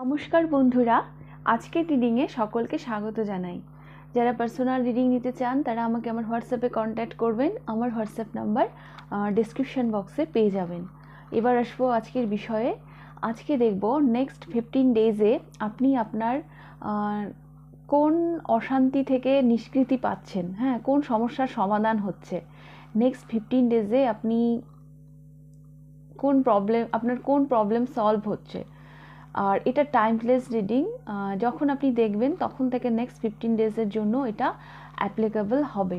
নমস্কার বন্ধুরা, আজকের রিডিংয়ে সকলকে স্বাগত জানাই। যারা পার্সোনাল রিডিং নিতে চান, তারা আমাকে আমার হোয়াটসঅ্যাপে কন্ট্যাক্ট করবেন, আমার হোয়াটসঅ্যাপ নাম্বার ডিসক্রিপশন বক্সে পেয়ে যাবেন। এবার আসব আজকের বিষয়ে। আজকে দেখব নেক্সট ফিফটিন ডেজে আপনি আপনার কোন অশান্তি থেকে নিষ্কৃতি পাচ্ছেন? হ্যাঁ কোন সমস্যার সমাধান হচ্ছে? নেক্সট ফিফটিন ডেজে আপনি কোন প্রবলেম আপনার কোন প্রবলেম সলভ হচ্ছে? আর এটা টাইমলেস রিডিং যখন আপনি দেখবেন তখন থেকে নেক্সট ফিফটিন ডেজের জন্য এটা অ্যাপ্লিকেবল হবে।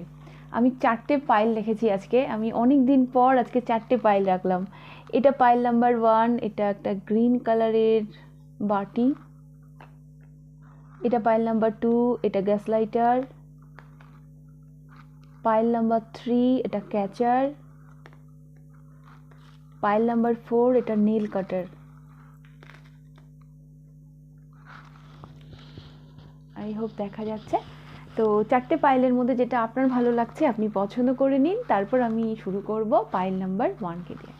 আমি চারটে পাইল রেখেছি আজকে, আমি অনেক দিন পর আজকে চারটে পাইল রাখলাম। এটা পাইল নাম্বার ওয়ান এটা একটা গ্রিন কালারের বাটি। এটা পাইল নাম্বার টু এটা gas lighter pile number three এটা ক্যাচার পাইল নাম্বার ফোর এটা নীল কাটার আই হোপ দেখা যাচ্ছে। তো চারটে পাইলের মধ্যে যেটা আপনার ভালো লাগছে, আপনি পছন্দ করে নিন। তারপর আমি শুরু করব পাইল নাম্বার ওয়ানকে দিয়ে।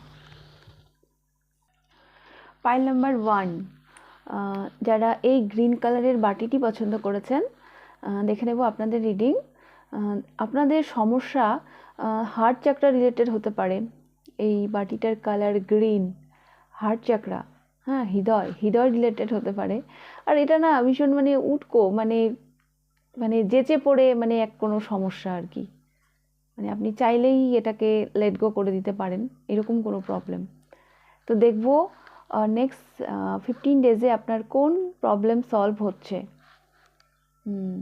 পাইল নাম্বার ওয়ান যারা এই গ্রিন কালারের বাটিটি পছন্দ করেছেন দেখে নেব আপনাদের রিডিং। আপনাদের সমস্যা হার্ট চাকরা রিলেটেড হতে পারে। এই বাটিটার কালার গ্রিন হার্ট চাকরা। হ্যাঁ হৃদয় হৃদয় রিলেটেড হতে পারে। আর এটা না ভীষণ মানে উটকো মানে মানে যেচে পড়ে মানে এক কোনো সমস্যা আর কি। মানে আপনি চাইলেই এটাকে লেট গো করে দিতে পারেন, এরকম কোনো প্রবলেম তো দেখব নেক্সট ফিফটিন ডেজে আপনার কোন প্রবলেম সলভ হচ্ছে। হুম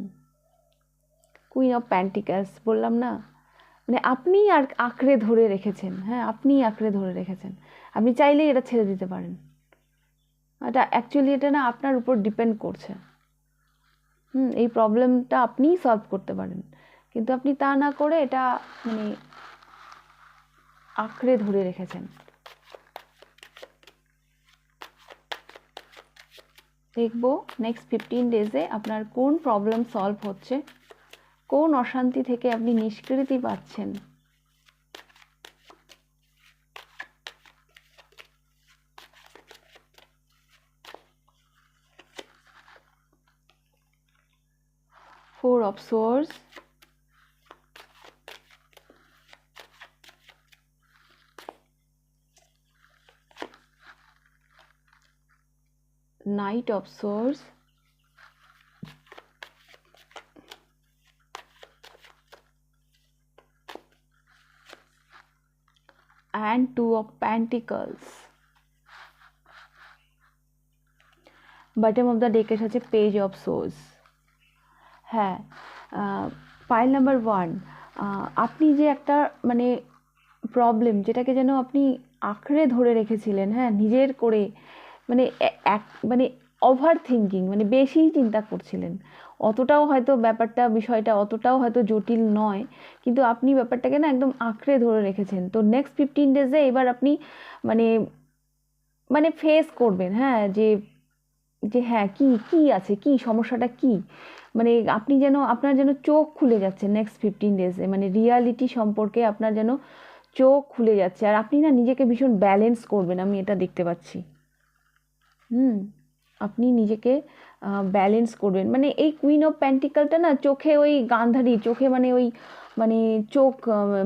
কুইন অফ প্যান্টিকাস বললাম না? মানে আপনি আর আঁকড়ে ধরে রেখেছেন হ্যাঁ আপনি আঁকড়ে ধরে রেখেছেন। আপনি চাইলেই এটা ছেড়ে দিতে পারেন। এটা অ্যাকচুয়ালি এটা না আপনার উপর ডিপেন্ড করছে। হুম, এই প্রবলেমটা আপনিই সলভ করতে পারেন। কিন্তু আপনি তা না করে এটা মানে আঁকড়ে ধরে রেখেছেন। দেখব নেক্সট ফিফটিন ডেজে আপনার কোন প্রবলেম সলভ হচ্ছে, কোন অশান্তি থেকে আপনি নিষ্কৃতি পাচ্ছেন। of source night of source and two of pentacles bottom of the deck is such a page of swords হ্যাঁ পাইল নাম্বার ওয়ান আপনি যে একটা মানে প্রবলেম যেটাকে যেন আপনি আঁকড়ে ধরে রেখেছিলেন হ্যাঁ নিজের করে মানে এক মানে ওভার থিঙ্কিং মানে বেশি চিন্তা করছিলেন। অতটাও হয়তো ব্যাপারটা, বিষয়টা অতটাও হয়তো জটিল নয়, কিন্তু আপনি ব্যাপারটাকে না একদম আঁকড়ে ধরে রেখেছেন। তো নেক্সট ফিফটিন ডেজে এবার আপনি মানে মানে ফেস করবেন হ্যাঁ যে যে হ্যাঁ কি কি আছে? কি সমস্যাটা কি? মানে আপনি যেন, আপনার যেন চোখ খুলে যাচ্ছে নেক্সট ফিফটিন ডেজে মানে রিয়ালিটি সম্পর্কে আপনার যেন চোখ খুলে যাচ্ছে। আর আপনি না নিজেকে ভীষণ ব্যালেন্স করবেন, আমি এটা দেখতে পাচ্ছি। হুম, আপনি নিজেকে ব্যালেন্স করবেন। মানে এই কুইন অফ প্যান্টিকালটা না চোখে ওই গান্ধারি, চোখে মানে ওই মানে চোখ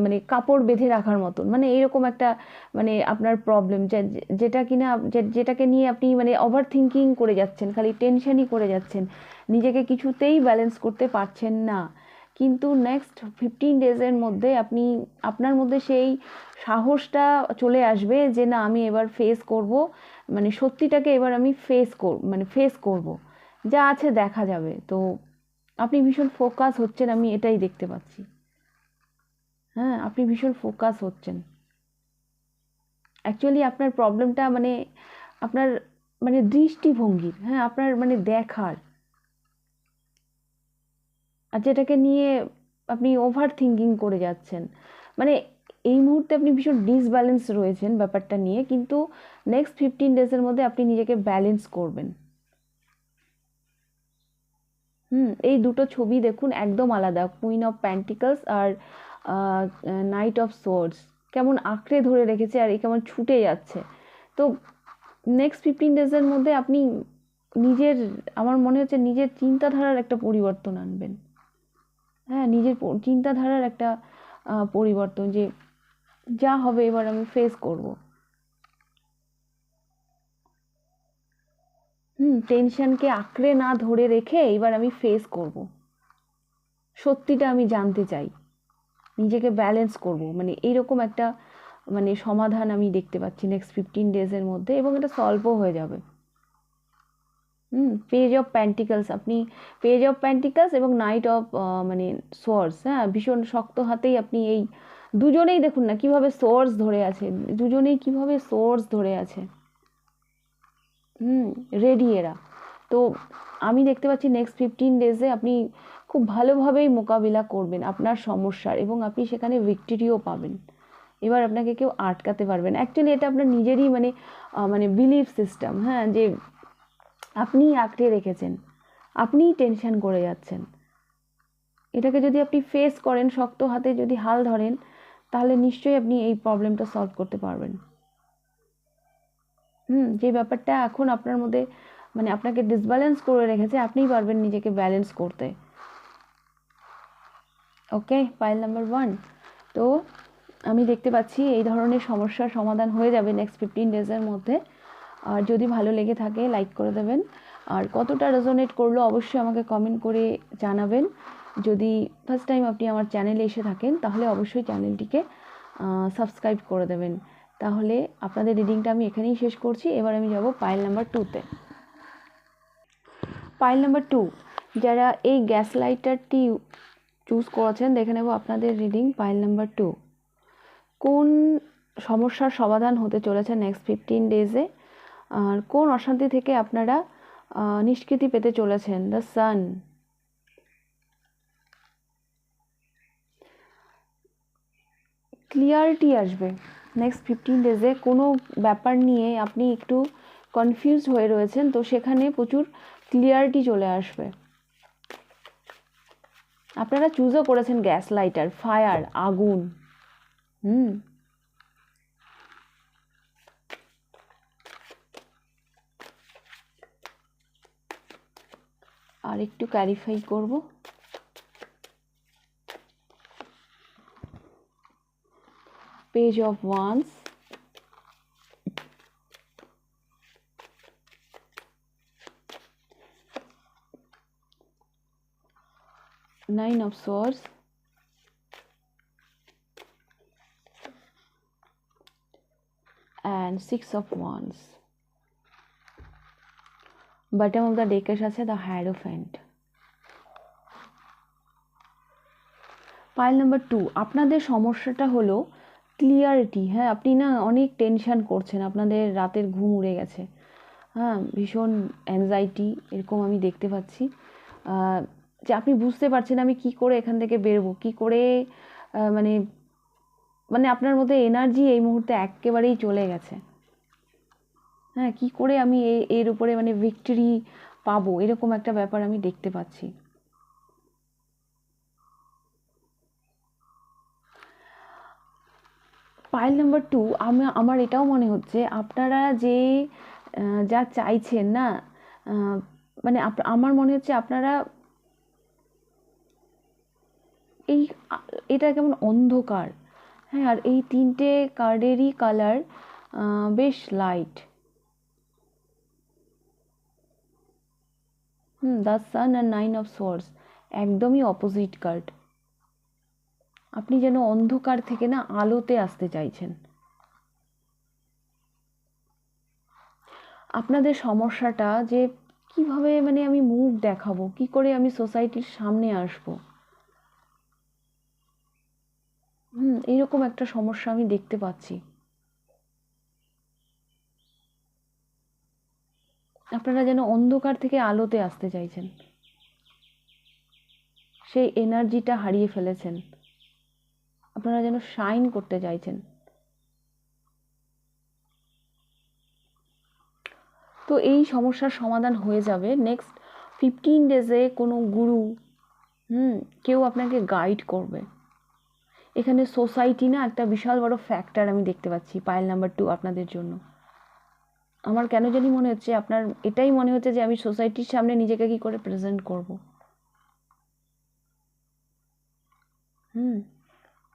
মানে কাপড় বেঁধে রাখার মতন। মানে এরকম একটা মানে আপনার প্রবলেম যেটা কিনা যেটাকে নিয়ে আপনি মানে ওভার থিঙ্কিং করে যাচ্ছেন, খালি টেনশনই করে যাচ্ছেন, নিজেকে কিছুতেই ব্যালেন্স করতে পারছেন না। কিন্তু নেক্সট ফিফটিন ডেজের মধ্যে আপনি, আপনার মধ্যে সেই সাহসটা চলে আসবে যে, না, আমি এবার ফেস করব। মানে সত্যিটাকে এবার আমি ফেস কর মানে ফেস করব। যা আছে দেখা যাবে। তো আপনি ভীষণ ফোকাস হচ্ছেন, আমি এটাই দেখতে পাচ্ছি। হ্যাঁ আপনি ভীষণ ফোকাস হচ্ছেন। অ্যাকচুয়ালি আপনার প্রবলেমটা মানে আপনার মানে দৃষ্টিভঙ্গির হ্যাঁ আপনার মানে দেখার। আর যেটাকে নিয়ে আপনি ওভার থিঙ্কিং করে যাচ্ছেন। মানে এই মুহূর্তে আপনি ভীষণ ডিসব্যালেন্স রয়েছেন ব্যাপারটা নিয়ে, কিন্তু নেক্সট ফিফটিন ডেজের মধ্যে আপনি নিজেকে ব্যালেন্স করবেন। হুম, এই দুটো ছবি দেখুন, একদম আলাদা। কুইন অফ প্যান্টিকলস আর নাইট অফ সোর্স কেমন আঁকড়ে ধরে রেখেছে আর এই কেমন ছুটে যাচ্ছে। তো নেক্সট ফিফটিন ডেজের মধ্যে আপনি নিজের, আমার মনে হচ্ছে নিজের চিন্তাধারার একটা পরিবর্তন আনবেন। হ্যাঁ নিজের চিন্তাধারার একটা পরিবর্তন যে যা হবে এবার আমি ফেস করব। হুম টেনশনকে আঁকড়ে না ধরে রেখে এবার আমি ফেস করব। সত্যিটা আমি জানতে চাই। নিজেকে ব্যালেন্স করব। মানে এইরকম একটা মানে সমাধান আমি দেখতে পাচ্ছি নেক্সট ফিফটিন ডেজের মধ্যে এবং এটা সলভও হয়ে যাবে। হুম পেজ অফ প্যান্টিকলস আপনি পেজ অফ প্যান্টিকলস এবং নাইট অফ মানে সোর্স হ্যাঁ ভীষণ শক্ত হাতেই আপনি এই দুজনেই দেখুন না কীভাবে সোর্স ধরে আছে, দুজনেই কীভাবে সোর্স ধরে আছে। হুম রেডি এরা। তো আমি দেখতে পাচ্ছি নেক্সট ফিফটিন ডেজে আপনি খুব ভালোভাবেই মোকাবিলা করবেন আপনার সমস্যার এবং আপনি সেখানে ভিক্টরিও পাবেন। এবার আপনাকে কেউ আটকাতে পারবে না। অ্যাকচুয়ালি এটা আপনার নিজেরই মানে মানে বিলিফ সিস্টেম হ্যাঁ যে আপনি আঁকড়ে রেখেছেন, আপনিই টেনশন করে যাচ্ছেন। এটাকে যদি আপনি ফেস করেন, শক্ত হাতে যদি হাল ধরেন, তাহলে নিশ্চয়ই আপনি এই প্রবলেমটা সলভ করতে পারবেন। হুম, যে ব্যাপারটা এখন আপনার মধ্যে মানে আপনাকে ডিসব্যালেন্স করে রেখেছে, আপনিই পারবেন নিজেকে ব্যালেন্স করতে। ওকে পাইল নাম্বার ওয়ান তো আমি দেখতে পাচ্ছি এই ধরনের সমস্যার সমাধান হয়ে যাবে নেক্সট ফিফটিন ডেজের মধ্যে। আর যদি ভালো লেগে থাকে লাইক করে দেবেন। আর কতটা রেজোনেট করল অবশ্যই আমাকে কমেন্ট করে জানাবেন। যদি ফার্স্ট টাইম আপনি আমার চ্যানেলে এসে থাকেন, তাহলে অবশ্যই চ্যানেলটিকে সাবস্ক্রাইব করে দেবেন। তাহলে আপনাদের রিডিংটা আমি এখানেই শেষ করছি। এবার আমি যাব পাইল নাম্বার টুতে পাইল নাম্বার টু যারা এই গ্যাস লাইটারটি চুজ করেছেন, দেখে নেব আপনাদের রিডিং পাইল নাম্বার টু কোন সমস্যার সমাধান হতে চলেছে নেক্সট ফিফটিন ডেজে আর কোন অশান্তি থেকে আপনারা নিষ্কৃতি পেতে চলেছেন? দ্য সান ক্লিয়ারিটি আসবে। নেক্সট ফিফটিন ডেজে কোনো ব্যাপার নিয়ে আপনি একটু কনফিউজড হয়ে রয়েছেন, তো সেখানে প্রচুর ক্লিয়ারিটি চলে আসবে। আপনারা চুজও করেছেন গ্যাস লাইটার ফায়ার আগুন। হুম। আর একটু ক্যারিফাই করব। Page of wands nine of swords. And six of wands. Bottom of the deck এর সাথে the hierophant. Pile number two আপনাদের সমস্যাটা হলো ক্লিয়ারিটি হ্যাঁ আপনি না অনেক টেনশন করছেন। আপনাদের রাতের ঘুম উড়ে গেছে। হ্যাঁ ভীষণ অ্যাংজাইটি এরকম আমি দেখতে পাচ্ছি। যে আপনি বুঝতে পারছেন আমি কি করে এখান থেকে বেরোবো, কি করে মানে মানে আপনার মধ্যে এনার্জি এই মুহূর্তে একেবারেই চলে গেছে। হ্যাঁ কি করে আমি এর উপরে মানে ভিক্টরি পাবো, এরকম একটা ব্যাপার আমি দেখতে পাচ্ছি। পাইল নাম্বার টু আমি, আমার এটাও মনে হচ্ছে আপনারা যে যা চাইছেন না মানে আমার মনে হচ্ছে আপনারা এই, এটা কেমন অন্ধকার। হ্যাঁ আর এই তিনটে কার্ডেরই কালার বেশ লাইট হুম দ্য সান আর নাইন অফ সোর্স একদমই অপোজিট কার্ড আপনি যেন অন্ধকার থেকে না আলোতে আসতে চাইছেন। আপনাদের সমস্যাটা যে কীভাবে মানে আমি মুখ দেখাবো, কি করে আমি সোসাইটির সামনে আসব? হুম, এইরকম একটা সমস্যা আমি দেখতে পাচ্ছি। আপনারা যেন অন্ধকার থেকে আলোতে আসতে চাইছেন। সেই এনার্জিটা হারিয়ে ফেলেছেন। আপনারা যেন শাইন করতে চাইছেন। তো এই সমস্যার সমাধান হয়ে যাবে। নেক্সট ফিফটিন ডেজে কোনো গুরু, হুম, কেউ আপনাকে গাইড করবে। এখানে সোসাইটি না একটা বিশাল বড় ফ্যাক্টর আমি দেখতে পাচ্ছি পাইল নাম্বার টু আপনাদের জন্য। আমার কেন জানি মনে হচ্ছে, আপনার এটাই মনে হচ্ছে যে আমি সোসাইটির সামনে নিজেকে কি করে প্রেজেন্ট করব। হুম,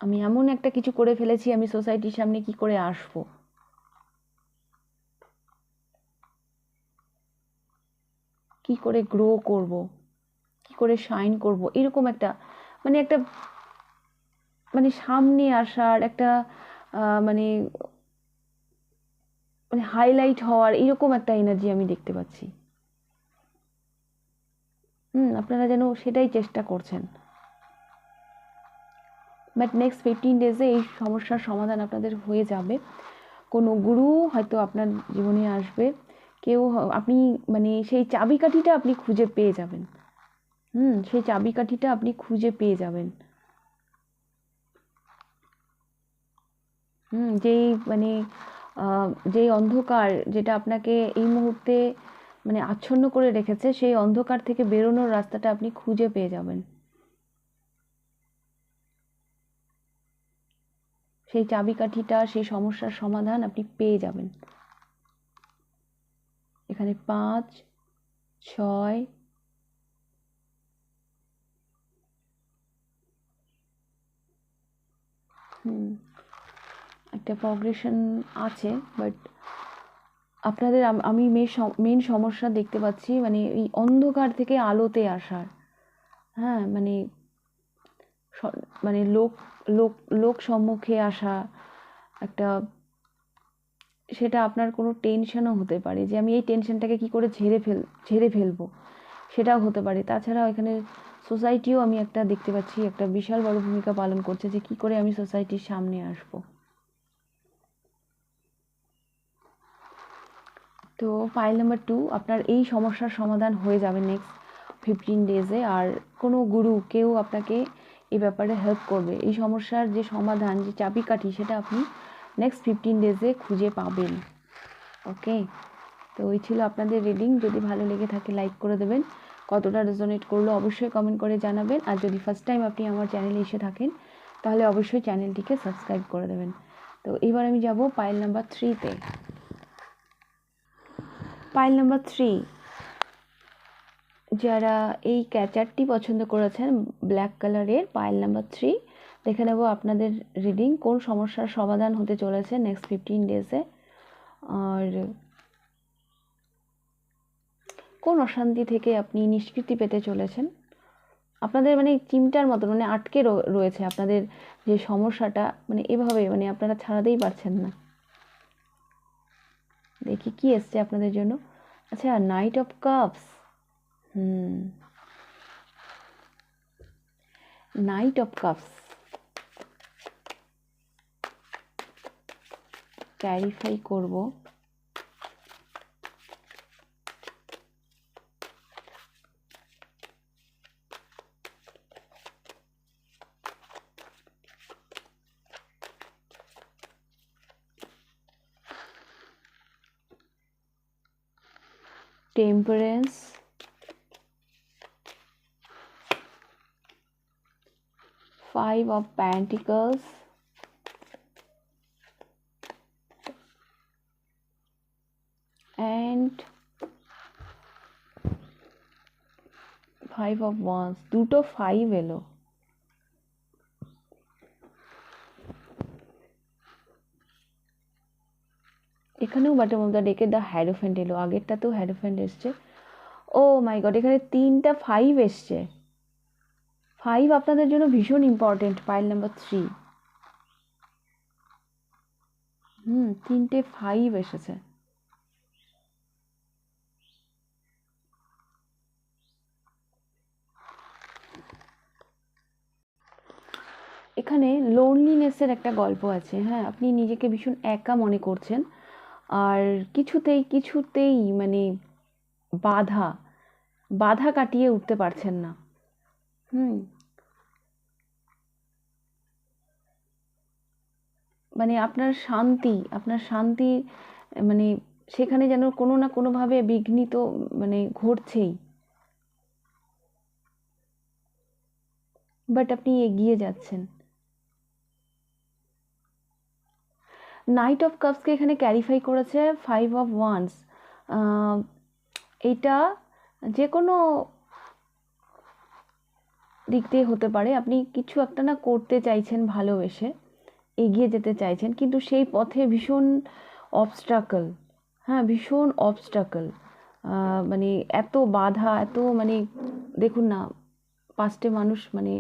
আমি এমন একটা কিছু করে ফেলেছি, আমি সোসাইটির সামনে কি করে আসব? কি করে গ্রো করব? কি করে শাইন করব? এরকম একটা মানে একটা মানে সামনে আসার একটা মানে মানে হাইলাইট হওয়ার এরকম একটা এনার্জি আমি দেখতে পাচ্ছি। হুম, আপনারা যেন সেটাই চেষ্টা করছেন। বাট নেক্সট ফিফটিন ডেজে এই সমস্যার সমাধান আপনাদের হয়ে যাবে। কোনো গুরু হয়তো আপনার জীবনে আসবে। কেউ আপনি মানে সেই চাবিকাঠিটা আপনি খুঁজে পেয়ে যাবেন। হুম, সেই চাবিকাঠিটা আপনি খুঁজে পেয়ে যাবেন। হুম, যেই মানে যেই অন্ধকার যেটা আপনাকে এই মুহূর্তে মানে আচ্ছন্ন করে রেখেছে, সেই অন্ধকার থেকে বেরোনোর রাস্তাটা আপনি খুঁজে পেয়ে যাবেন। সেই চাবিকাঠিটা, সেই সমস্যার সমাধান আপনি পেয়ে যাবেন। এখানে পাঁচ, ছয়, হুম। একটা প্রগ্রেশন আছে বাট আপনাদের আমি মেন সমস্যা দেখতে পাচ্ছি মানে এই অন্ধকার থেকে আলোতে আসার। হ্যাঁ মানে মানে লোক লোক লোক সম্মুখে আসা একটা, সেটা আপনার কোনো টেনশনও হতে পারে যে আমি এই টেনশনটাকে কি করে ঝেড়ে ফেল, ঝেড়ে ফেলব। সেটাও হতে পারে। তাছাড়াও এখানে সোসাইটিও আমি একটা দেখতে পাচ্ছি, একটা বিশাল বড় ভূমিকা পালন করছে যে কি করে আমি সোসাইটির সামনে আসব। তো ফাইল নাম্বার টু আপনার এই সমস্যার সমাধান হয়ে যাবে নেক্সট ফিফটিন ডেজে আর কোনো গুরু, কেউ আপনাকে এই ব্যাপারে হেল্প করবে। এই সমস্যার যে সমাধান, যে চাবিকাঠি, সেটা আপনি নেক্সট ফিফটিন ডেজে খুঁজে পাবেন। ওকে তো ওই ছিল আপনাদের রিডিং যদি ভালো লেগে থাকে লাইক করে দেবেন। কতটা রেজোনেট করল অবশ্যই কমেন্ট করে জানাবেন। আর যদি ফার্স্ট টাইম আপনি আমার চ্যানেলে এসে থাকেন, তাহলে অবশ্যই চ্যানেলটিকে সাবস্ক্রাইব করে দেবেন। তো এবার আমি যাব পাইল নাম্বার থ্রিতে পাইল নাম্বার থ্রি যারা এই ক্যাচারটি পছন্দ করেছেন ব্ল্যাক কালারের পাইল নাম্বার থ্রি দেখে নেব আপনাদের রিডিং কোন সমস্যার সমাধান হতে চলেছে নেক্সট ফিফটিন ডেজে আর কোন অশান্তি থেকে আপনি নিষ্কৃতি পেতে চলেছেন? আপনাদের মানে চিমটার মতো মানে আটকে রয়েছে। আপনাদের যে সমস্যাটা মানে এভাবে মানে আপনারা ছাড়াতেই পারছেন না। দেখি কি এসছে আপনাদের জন্য। আচ্ছা knight of cups hmm. Knight of cups clarify করব। temperance five of pentacles and five of wands দুটো ফাইভ এলো এখানেও বাটের মধ্যে ডেকে দ্য হ্যারোফেন্ট এলো, আগেরটাতেও হ্যারোফেন্ট এসছে। ও মাই গড এখানে তিনটা ফাইভ এসছে। ফাইভ আপনাদের জন্য ভীষণ ইম্পর্টেন্ট পাইল নাম্বার থ্রি হুম, তিনটে ফাইভ এসেছে। এখানে লোনলিনেসের একটা গল্প আছে হ্যাঁ আপনি নিজেকে ভীষণ একা মনে করছেন। আর কিছুতেই কিছুতেই মানে বাধা বাধা কাটিয়ে উঠতে পারছেন না। হুম। মানে আপনার শান্তি আপনার শান্তি মানে সেখানে যেন কোনো না কোনোভাবে বিঘ্নিত মানে ঘটছেই। বাট আপনি এগিয়ে যাচ্ছেন। নাইট অফ কাপসকে এখানে ক্যারিফাই করেছে ফাইভ অফ ওয়ান্স এটা যে কোনো দিক দিয়ে হতে পারে। আপনি কিছু একটা না করতে চাইছেন ভালোবেসে, এগিয়ে যেতে চাইছেন, কিন্তু সেই পথে ভীষণ অবস্ট্রাকল হ্যাঁ ভীষণ অবস্ট্রাকল মানে এত বাধা, এত মানে দেখুন না পাঁচটে মানুষ মানে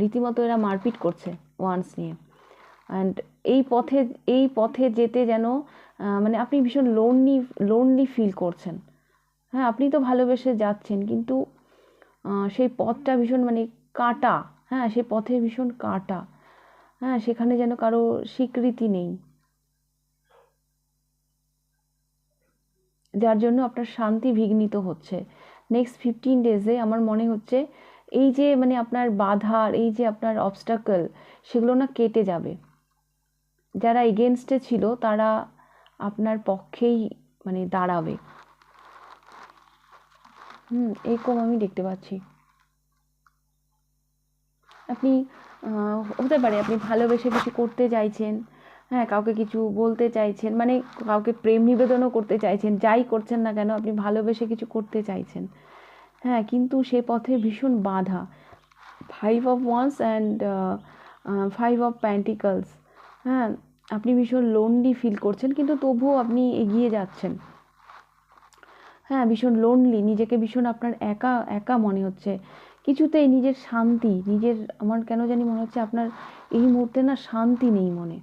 রীতিমতো এরা মারপিট করছে ওয়ান্স নিয়ে। অ্যান্ড এই পথে এই পথে যেতে যেন মানে আপনি ভীষণ লোনলি লোনলি ফিল করছেন। হ্যাঁ আপনি তো ভালোবেসে যাচ্ছেন, কিন্তু সেই পথটা ভীষণ মানে কাটা। হ্যাঁ সেই পথে ভীষণ কাটা। হ্যাঁ সেখানে যেন কারও স্বীকৃতি নেই। যার জন্য আপনার শান্তি বিঘ্নিত হচ্ছে। নেক্সট ফিফটিন ডেজে আমার মনে হচ্ছে, এই যে মানে আপনার বাধার, এই যে আপনার অবস্টাকল সেগুলো না কেটে যাবে। যারা এগেনস্টে ছিল, তারা আপনার পক্ষেই মানে দাঁড়াবে। হুম, এরকম আমি দেখতে পাচ্ছি। আপনি হতে পারে আপনি ভালোবেসে কিছু করতে চাইছেন হ্যাঁ কাউকে কিছু বলতে চাইছেন মানে কাউকে প্রেম নিবেদনও করতে চাইছেন, যাই করছেন না কেন, আপনি ভালোবেসে কিছু করতে চাইছেন। হ্যাঁ কিন্তু সে পথে ভীষণ বাধা। Five of wands and five of pentacles হ্যাঁ আপনি ভীষণ লোনলি ফিল করছেন, কিন্তু তবুও আপনি এগিয়ে যাচ্ছেন। হ্যাঁ ভীষণ লোনলি নিজেকে ভীষণ আপনার একা একা মনে হচ্ছে। কিছুতেই নিজের শান্তি, নিজের আমার কেন জানি মনে হচ্ছে আপনার এই মুহূর্তে না শান্তি নেই মনে।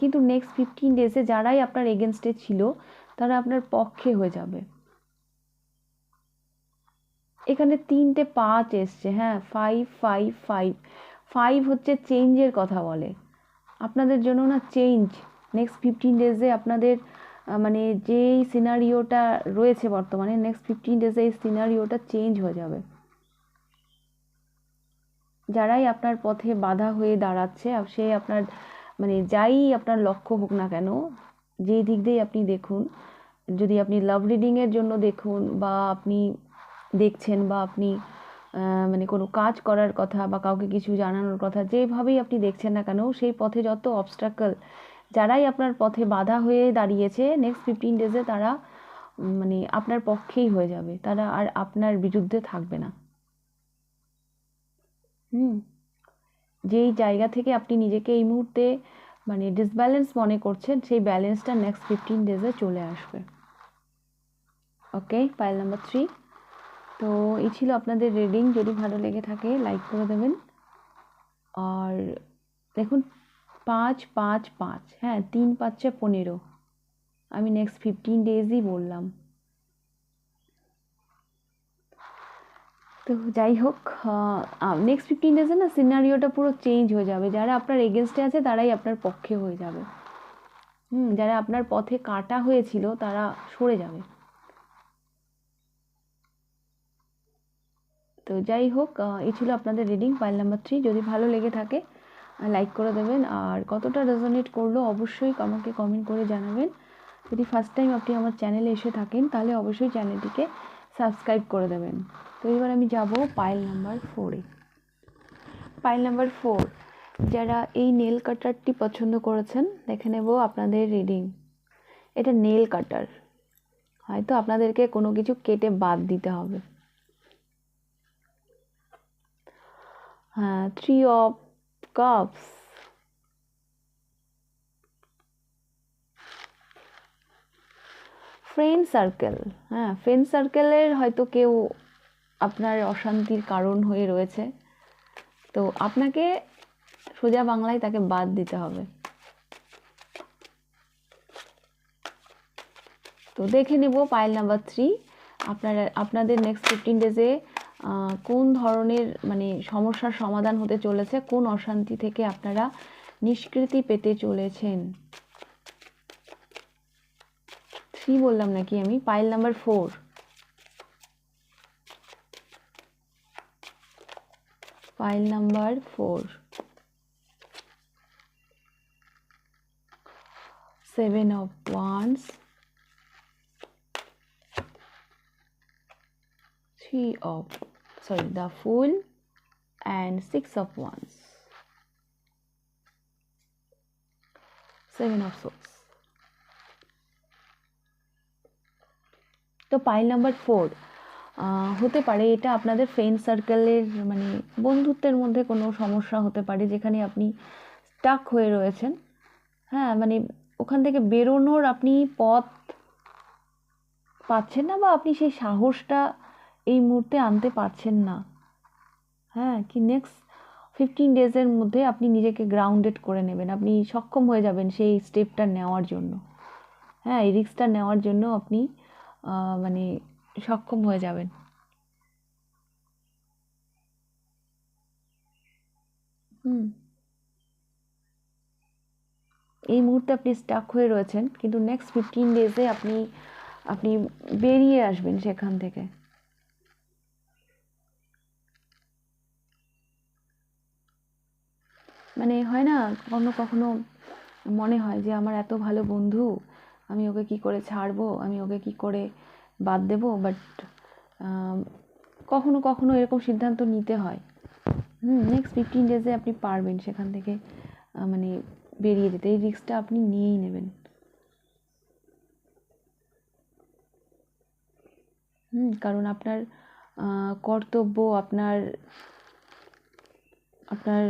কিন্তু নেক্সট ফিফটিন ডেজে যারাই আপনার এগেনস্টে ছিল, তারা আপনার পক্ষে হয়ে যাবে। এখানে তিনটে পাঁচ এসছে হ্যাঁ ফাইভ ফাইভ ফাইভ ফাইভ হচ্ছে চেঞ্জের কথা বলে। আপনাদের জন্য না চেঞ্জ নেক্সট ফিফটিন ডেজে আপনাদের মানে যেই সিনারিওটা রয়েছে বর্তমানে নেক্সট ফিফটিন ডেজে এই সিনারিওটা চেঞ্জ হয়ে যাবে। যারাই আপনার পথে বাধা হয়ে দাঁড়াচ্ছে সে আপনার মানে যাই আপনার লক্ষ্য হোক না কেন, যেই দিক দিয়েই আপনি দেখুন, যদি আপনি লাভ রিডিংয়ের জন্য দেখুন, বা আপনি দেখছেন, বা আপনি মানে কোনো কাজ করার কথা বা কাউকে কিছু জানানোর কথা, যেভাবেই আপনি দেখছেন না কেন, সেই পথে যত অবস্ট্রাকল যারাই আপনার পথে বাধা হয়ে দাঁড়িয়েছে নেক্সট ফিফটিন ডেজে তারা মানে আপনার পক্ষেই হয়ে যাবে। তারা আর আপনার বিরুদ্ধে থাকবে না। হুম। যেই জায়গা থেকে আপনি নিজেকে এই মুহূর্তে মানে ডিসব্যালেন্স মনে করছেন, সেই ব্যালেন্সটা নেক্সট ফিফটিন ডেজে চলে আসবে। ওকে পাইল নাম্বার থ্রি তো এই ছিল আপনাদের রিডিং যদি ভালো লেগে থাকে লাইক করে দেবেন। আর দেখুন, পাঁচ পাঁচ পাঁচ। হ্যাঁ তিন, পাঁচে পনেরো। আমি নেক্সট ফিফটিন ডেজই বললাম। তো যাই হোক নেক্সট ফিফটিন ডেজে না সিনারিওটা পুরো চেঞ্জ হয়ে যাবে। যারা আপনার এগেনস্টে আছে, তারাই আপনার পক্ষে হয়ে যাবে। হুম, যারা আপনার পথে কাটা হয়েছিল, তারা সরে যাবে। তো যাই হোক এই ছিল আপনাদের রিডিং পাইল নাম্বার থ্রি যদি ভালো লেগে থাকে লাইক করে দেবেন। আর কতটা রেজনেট করল, অবশ্যই আমাকে কমেন্ট করে জানাবেন। যদি ফার্স্ট টাইম আপনি আমার চ্যানেলে এসে থাকেন, তাহলে অবশ্যই চ্যানেলটিকে সাবস্ক্রাইব করে দেবেন। তো এবার আমি যাব পাইল নাম্বার ফোরে পাইল নাম্বার ফোর যারা এই নেল কাটারটি পছন্দ করেছেন, দেখে নেব আপনাদের রিডিং এটা নেল কাটার হয়তো আপনাদেরকে কোনো কিছু কেটে বাদ দিতে হবে। হ্যাঁ three of cups friend circle হ্যাঁ ফ্রেন্ড সার্কেলের হয়তো কেউ আপনার অশান্তির কারণ হয়ে রয়েছে। তো আপনাকে সোজা বাংলায় তাকে বাদ দিতে হবে। তো দেখে নেব পাইল নাম্বার থ্রি আপনার, আপনাদের নেক্সট ফিফটিন ডেজে কোন ধরনের মানে সমস্যার সমাধান হতে চলেছে, কোন অশান্তি থেকে আপনারা নিষ্কৃতি পেতে চলেছেন? থ্রি বললাম নাকি আমি? Pile number four pile number four seven of wands three of sorry, the fool and six of wands. Seven of swords তো পাইল নাম্বার ফোর হতে পারে এটা আপনাদের ফ্রেন্ড সার্কেলের মানে বন্ধুত্বের মধ্যে কোনো সমস্যা হতে পারে যেখানে আপনি স্টাক হয়ে রয়েছেন। হ্যাঁ মানে ওখান থেকে বেরোনোর আপনি পথ পাচ্ছেন না বা আপনি সেই সাহসটা এই মুহূর্তে আনতে পারছেন না। হ্যাঁ কি নেক্সট ফিফটিন ডেজের মধ্যে আপনি নিজেকে গ্রাউন্ডেড করে নেবেন। আপনি সক্ষম হয়ে যাবেন সেই স্টেপটা নেওয়ার জন্য। হ্যাঁ এই রিক্সটা নেওয়ার জন্য আপনি মানে সক্ষম হয়ে যাবেন। হুম। এই মুহূর্তে আপনি স্টাক হয়ে রয়েছেন, কিন্তু নেক্সট ফিফটিন ডেজে আপনি আপনি বেরিয়ে আসবেন সেখান থেকে। মানে হয় না, কখনো কখনো মনে হয় যে আমার এত ভালো বন্ধু, আমি ওকে কি করে ছাড়বো, আমি ওকে কি করে বাদ দেবো বাট কখনো কখনো এরকম সিদ্ধান্ত নিতে হয়। হুম নেক্সট ফিফটিন ডেজে আপনি পারবেন সেখান থেকে মানে বেরিয়ে যেতে। এই রিস্কটা আপনি নিয়েই নেবেন। হুম, কারণ আপনার কর্তব্য, আপনার আপনার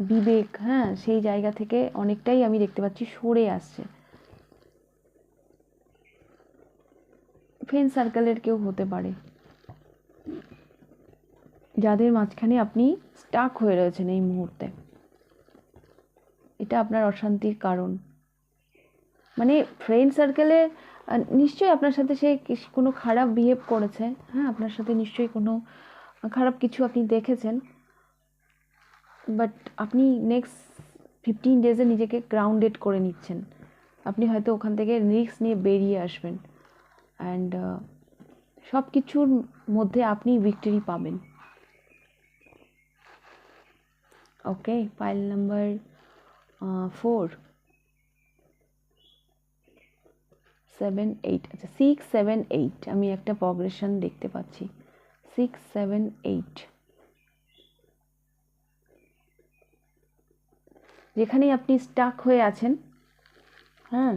বিবেক হ্যাঁ সেই জায়গা থেকে অনেকটাই আমি দেখতে পাচ্ছি সরে আসছে। ফ্রেন্ড সার্কেলের কেউ হতে পারে। যাদের মাঝখানে আপনি স্টাক হয়ে রয়েছেন এই মুহূর্তে। এটা আপনার অশান্তির কারণ। মানে ফ্রেন্ড সার্কেলে নিশ্চয়ই আপনার সাথে সে কোনো খারাপ বিহেভ করেছে। হ্যাঁ আপনার সাথে নিশ্চয়ই কোনো খারাপ কিছু আপনি দেখেছেন। বাট আপনি নেক্সট ফিফটিন ডেজে নিজেকে গ্রাউন্ডেড করে নিচ্ছেন। আপনি হয়তো ওখান থেকে রিস্ক নিয়ে বেরিয়ে আসবেন। অ্যান্ড সব কিছুর মধ্যে আপনি ভিক্টরি পাবেন। Okay pile number four seven eight আচ্ছা সিক্স সেভেন এইট আমি একটা প্রগ্রেশন দেখতে পাচ্ছি। সিক্স সেভেন এইট যেখানেই আপনি স্টাক হয়ে আছেন হ্যাঁ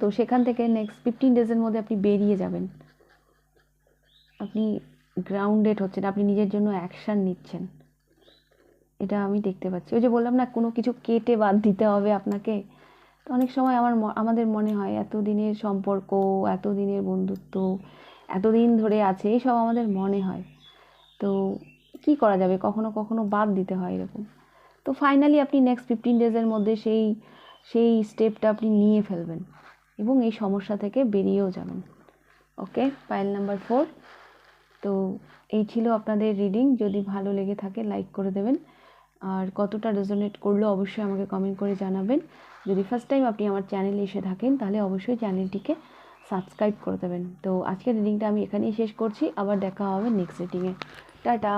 তো সেখান থেকে নেক্সট ফিফটিন ডেজের মধ্যে আপনি বেরিয়ে যাবেন। আপনি গ্রাউন্ডেড হচ্ছেন, আপনি নিজের জন্য অ্যাকশান নিচ্ছেন। এটা আমি দেখতে পাচ্ছি। ওই যে বললাম না, কোনো কিছু কেটে বাদ দিতে হবে আপনাকে। তো অনেক সময় আমার আমাদের মনে হয় এত দিনের সম্পর্ক এত দিনের বন্ধুত্ব, এতদিন ধরে আছে এইসব আমাদের মনে হয়। তো কি করা যাবে? কখনো কখনো বাদ দিতে হয় এরকম। তো ফাইনালি আপনি নেক্সট ফিফটিন ডেজের মধ্যে সেই সেই স্টেপটা আপনি নিয়ে ফেলবেন এবং এই সমস্যা থেকে বেরিয়েও যাবেন। ওকে ফাইল নাম্বার ফোর তো এই ছিল আপনাদের রিডিং যদি ভালো লেগে থাকে লাইক করে দেবেন। আর কতটা রেজোনেট করল অবশ্যই আমাকে কমেন্ট করে জানাবেন। যদি ফার্স্ট টাইম আপনি আমার চ্যানেলে এসে থাকেন, তাহলে অবশ্যই চ্যানেলটিকে সাবস্ক্রাইব করে দেবেন। তো আজকের রিডিংটা আমি এখানেই শেষ করছি। আবার দেখা হবে নেক্সট রিডিংয়ে টাটা!